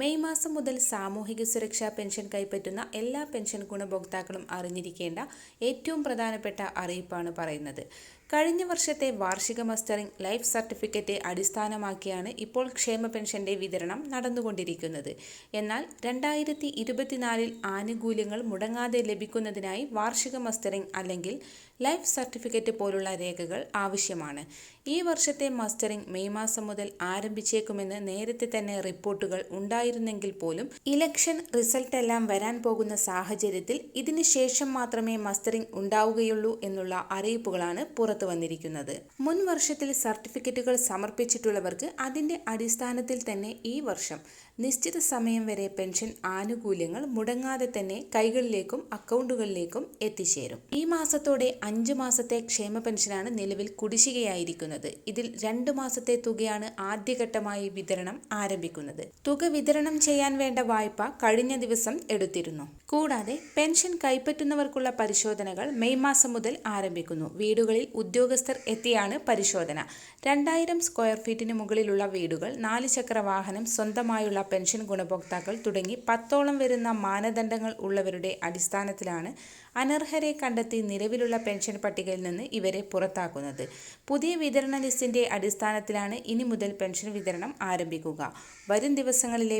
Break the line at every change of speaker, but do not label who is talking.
May മാസം മുതൽ സാമൂഹിക സുരക്ഷാ പെൻഷൻ കൈപ്പറ്റുന്ന എല്ലാ പെൻഷൻ ഗുണഭോക്താക്കളും അറിഞ്ഞിരിക്കേണ്ട ഏറ്റവും പ്രധാനപ്പെട്ട അറിയിപ്പാണ് പറയുന്നത്. കഴിഞ്ഞ വർഷത്തെ വാർഷിക മസ്റ്ററിംഗ് ലൈഫ് സർട്ടിഫിക്കറ്റ് അടിസ്ഥാനമാക്കിയാണ് ഇപ്പോൾ ക്ഷേമ പെൻഷന്റെ വിതരണം നടന്നുകൊണ്ടിരിക്കുന്നത്. എന്നാൽ രണ്ടായിരത്തി ഇരുപത്തിനാലിൽ ആനുകൂല്യങ്ങൾ മുടങ്ങാതെ ലഭിക്കുന്നതിനായി വാർഷിക മസ്റ്ററിംഗ് അല്ലെങ്കിൽ ലൈഫ് സർട്ടിഫിക്കറ്റ് പോലുള്ള രേഖകൾ ആവശ്യമാണ്. ഈ വർഷത്തെ മസ്റ്ററിംഗ് മെയ് മാസം മുതൽ ആരംഭിച്ചേക്കുമെന്ന് നേരത്തെ തന്നെ റിപ്പോർട്ടുകൾ ഉണ്ടായിരുന്നെങ്കിൽ പോലും ഇലക്ഷൻ റിസൾട്ട് എല്ലാം വരാൻ പോകുന്ന സാഹചര്യത്തിൽ ഇതിന് ശേഷം മാത്രമേ മസ്റ്ററിംഗ് ഉണ്ടാവുകയുള്ളൂ എന്നുള്ള അറിയിപ്പുകളാണ് പുറത്തു വന്നിരിക്കുന്നത്. മുൻ വർഷത്തിൽ സർട്ടിഫിക്കറ്റുകൾ സമർപ്പിച്ചിട്ടുള്ളവർക്ക് അതിന്റെ അടിസ്ഥാനത്തിൽ തന്നെ ഈ വർഷം നിശ്ചിത സമയം വരെ പെൻഷൻ ആനുകൂല്യങ്ങൾ മുടങ്ങാതെ തന്നെ കൈകളിലേക്കും അക്കൗണ്ടുകളിലേക്കും എത്തിച്ചേരും. ഈ മാസത്തോടെ അഞ്ച് മാസത്തെ ക്ഷേമ പെൻഷനാണ് നിലവിൽ കുടിശ്ശികയായിരിക്കുന്നത്. ഇതിൽ രണ്ട് മാസത്തെ തുകയാണ് ആദ്യഘട്ടമായി വിതരണം ആരംഭിക്കുന്നത്. തുക വിതരണം ചെയ്യാൻ വേണ്ട വായ്പ കഴിഞ്ഞ ദിവസം എടുത്തിരുന്നു. കൂടാതെ പെൻഷൻ കൈപ്പറ്റുന്നവർക്കുള്ള പരിശോധനകൾ മെയ് മാസം മുതൽ ആരംഭിക്കുന്നു. വീടുകളിൽ ഉദ്യോഗസ്ഥർ എത്തിയാണ് പരിശോധന. രണ്ടായിരം സ്ക്വയർ ഫീറ്റിന് മുകളിലുള്ള വീടുകൾ നാല് ചക്ര വാഹനം സ്വന്തമായുള്ള പെൻഷൻ ഗുണഭോക്താക്കൾ തുടങ്ങി പത്തോളം വരുന്ന മാനദണ്ഡങ്ങൾ ഉള്ളവരുടെ അടിസ്ഥാനത്തിലാണ് അനർഹരെ കണ്ടെത്തി നിലവിലുള്ള പെൻഷൻ പട്ടികയിൽ നിന്ന് ഇവരെ പുറത്താക്കുന്നത്. പുതിയ വിതരണ ലിസ്റ്റിന്റെ അടിസ്ഥാനത്തിലാണ് ഇനി മുതൽ പെൻഷൻ വിതരണം ആരംഭിക്കുക. വരും ദിവസങ്ങളിലെ